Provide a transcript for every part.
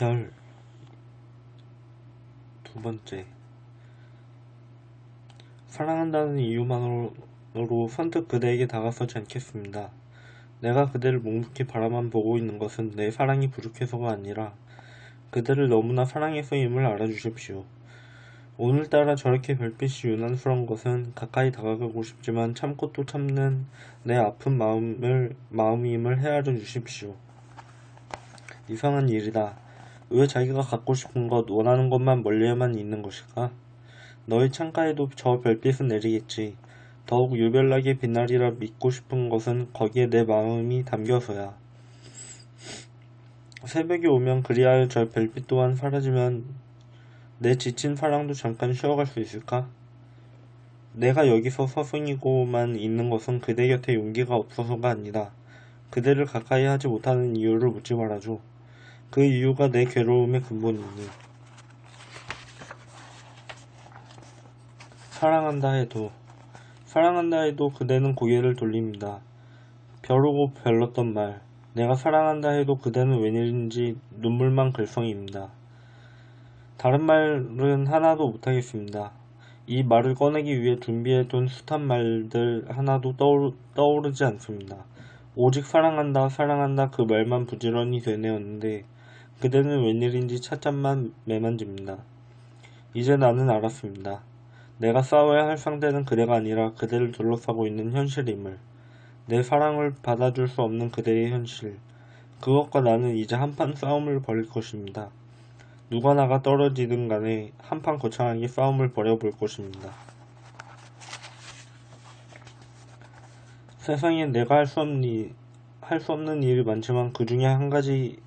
별 두 번째 사랑한다는 이유만으로 선뜻 그대에게 다가서지 않겠습니다. 내가 그대를 묵묵히 바라만 보고 있는 것은 내 사랑이 부족해서가 아니라 그대를 너무나 사랑해서임을 알아주십시오. 오늘따라 저렇게 별빛이 유난스러운 것은 가까이 다가가고 싶지만 참고 또 참는 내 아픈 마음을, 마음임을 헤아려 주십시오. 이상한 일이다. 왜 자기가 갖고 싶은 것, 원하는 것만 멀리에만 있는 것일까? 너희 창가에도 저 별빛은 내리겠지. 더욱 유별나게 빛나리라 믿고 싶은 것은 거기에 내 마음이 담겨서야. 새벽이 오면 그리하여 저 별빛 또한 사라지면 내 지친 사랑도 잠깐 쉬어갈 수 있을까? 내가 여기서 서성이고만 있는 것은 그대 곁에 용기가 없어서가 아니다. 그대를 가까이 하지 못하는 이유를 묻지 말아줘. 그 이유가 내 괴로움의 근본이니. 사랑한다 해도, 사랑한다 해도 그대는 고개를 돌립니다. 벼르고 별렀던 말, 내가 사랑한다 해도 그대는 웬일인지 눈물만 글썽입니다. 다른 말은 하나도 못하겠습니다. 이 말을 꺼내기 위해 준비해둔 숱한 말들 하나도 떠오르, 떠오르지 않습니다. 오직 사랑한다, 사랑한다 그 말만 부지런히 되뇌었는데 그대는 웬일인지 찻잔만 매만집니다. 이제 나는 알았습니다. 내가 싸워야 할 상대는 그대가 아니라 그대를 둘러싸고 있는 현실임을. 내 사랑을 받아줄 수 없는 그대의 현실. 그것과 나는 이제 한판 싸움을 벌일 것입니다. 누가 나가 떨어지든 간에 한판 거창하게 싸움을 벌여볼 것입니다. 세상에 내가 할 수 없는 일, 할수 없는 일이 많지만 그 중에 한 가지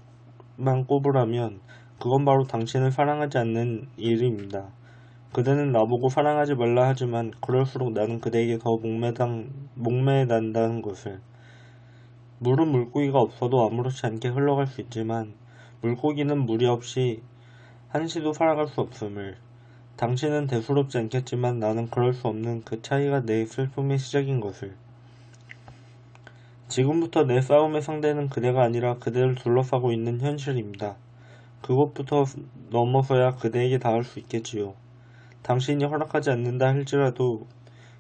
만 꼽으라면 그건 바로 당신을 사랑하지 않는 일입니다. 그대는 나보고 사랑하지 말라 하지만 그럴수록 나는 그대에게 더 목매당, 목매난다는 것을. 물은 물고기가 없어도 아무렇지 않게 흘러갈 수 있지만 물고기는 물이 없이 한시도 살아갈 수 없음을. 당신은 대수롭지 않겠지만 나는 그럴 수 없는 그 차이가 내 슬픔의 시작인 것을. 지금부터 내 싸움의 상대는 그대가 아니라 그대를 둘러싸고 있는 현실입니다. 그것부터 넘어서야 그대에게 닿을 수 있겠지요. 당신이 허락하지 않는다 할지라도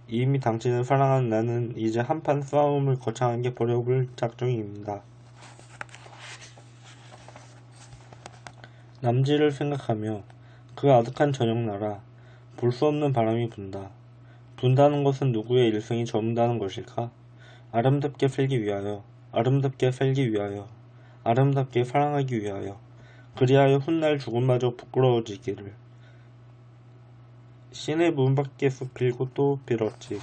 이미 당신을 사랑하는 나는 이제 한판 싸움을 거창하게 벌여볼 작정입니다. 남지를 생각하며 그 아득한 저녁나라 볼 수 없는 바람이 분다. 분다는 것은 누구의 일생이 저문다는 것일까? 아름답게 살기 위하여, 아름답게 살기 위하여, 아름답게 사랑하기 위하여, 그리하여 훗날 죽음마저 부끄러워지기를. 신의 문 밖에서 빌고 또 빌었지.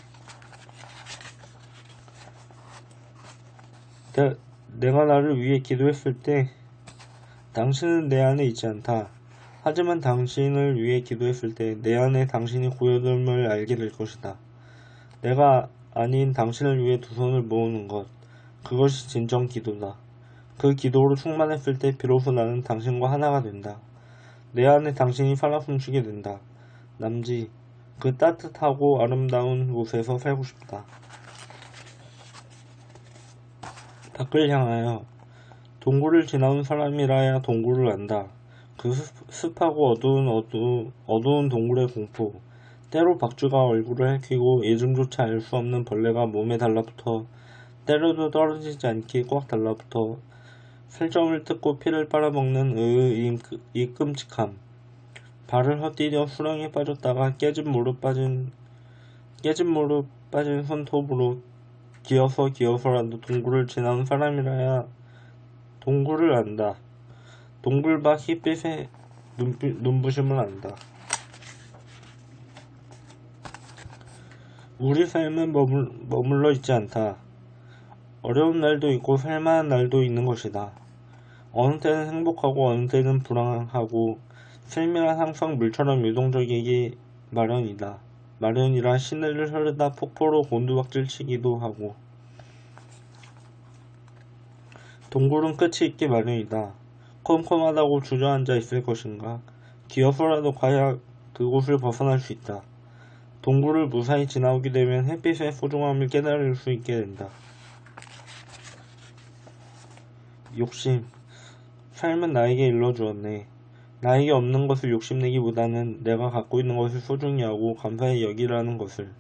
내, 내가 나를 위해 기도했을 때, 당신은 내 안에 있지 않다. 하지만 당신을 위해 기도했을 때, 내 안에 당신이 고여됨을 알게 될 것이다. 내가 아닌 당신을 위해 두 손을 모으는 것. 그것이 진정 기도다. 그 기도로 충만했을 때 비로소 나는 당신과 하나가 된다. 내 안에 당신이 살아 숨쉬게 된다. 남지, 그 따뜻하고 아름다운 곳에서 살고 싶다. 밖을 향하여 동굴을 지나온 사람이라야 동굴을 안다. 그 습하고 어두운 어두, 어두운 동굴의 공포, 때로 박쥐가 얼굴을 핥히고 예중조차 알 수 없는 벌레가 몸에 달라붙어 때려도 떨어지지 않게 꽉 달라붙어 살점을 뜯고 피를 빨아먹는 의의 이 끔찍함. 발을 헛디뎌 수렁에 빠졌다가 깨진 무릎 빠진 깨진 무릎 빠진 손톱으로 기어서 기어서라도 동굴을 지나온 사람이라야 동굴을 안다. 동굴 밖 햇빛에 눈부심을 안다. 우리 삶은 머물, 머물러 있지 않다. 어려운 날도 있고 살만한 날도 있는 것이다. 어느 때는 행복하고 어느 때는 불안하고 삶이란 항상 물처럼 유동적이기 마련이다. 마련이라 시내를 흐르다 폭포로 곤두박질 치기도 하고 동굴은 끝이 있기 마련이다. 컴컴하다고 주저앉아 있을 것인가? 기어서라도 가야 그곳을 벗어날 수 있다. 동굴을 무사히 지나오게 되면 햇빛의 소중함을 깨달을 수 있게 된다. 욕심. 삶은 나에게 일러주었네. 나에게 없는 것을 욕심내기보다는 내가 갖고 있는 것을 소중히 하고 감사히 여기라는 것을.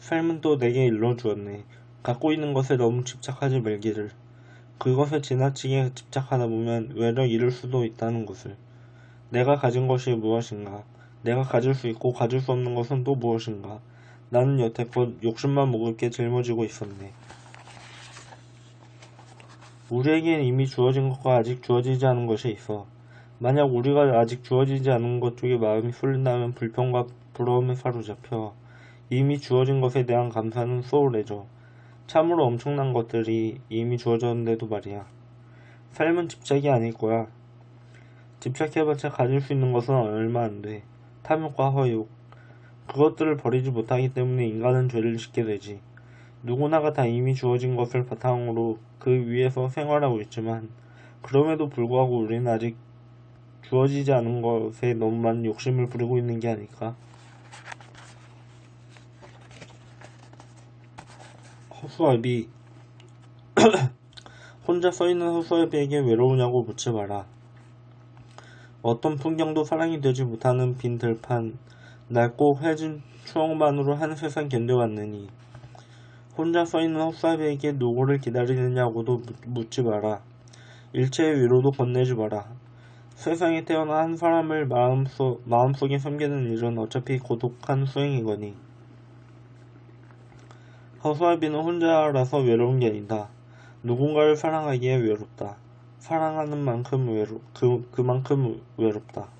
삶은 또 내게 일러주었네. 갖고 있는 것에 너무 집착하지 말기를. 그것에 지나치게 집착하다 보면 외려 잃을 수도 있다는 것을. 내가 가진 것이 무엇인가? 내가 가질 수 있고 가질 수 없는 것은 또 무엇인가? 나는 여태껏 욕심만 먹을 게 짊어지고 있었네. 우리에겐 이미 주어진 것과 아직 주어지지 않은 것이 있어. 만약 우리가 아직 주어지지 않은 것 쪽에 마음이 쏠린다면 불평과 부러움에 사로잡혀 이미 주어진 것에 대한 감사는 소홀해져. 참으로 엄청난 것들이 이미 주어졌는데도 말이야. 삶은 집착이 아닐 거야. 집착해봤자 가질 수 있는 것은 얼마 안 돼. 탐욕과 허욕. 그것들을 버리지 못하기 때문에 인간은 죄를 짓게 되지. 누구나가 다 이미 주어진 것을 바탕으로 그 위에서 생활하고 있지만 그럼에도 불구하고 우리는 아직 주어지지 않은 것에 너무 많은 욕심을 부리고 있는 게 아닐까? 허수아비 혼자 써있는 허수아비에게 외로우냐고 묻지 마라. 어떤 풍경도 사랑이 되지 못하는 빈 들판, 낡고 해진 추억만으로 한 세상 견뎌왔느니 혼자 써있는 헛사비에게 누구를 기다리느냐고도 묻지 마라. 일체의 위로도 건네지 마라. 세상에 태어난 한 사람을 마음속, 마음속에 섬기는 일은 어차피 고독한 수행이거니. 허수아비는 혼자라서 외로운 게 아니다. 누군가를 사랑하기에 외롭다. 사랑하는 만큼 외로, 그, 그만큼 외롭다.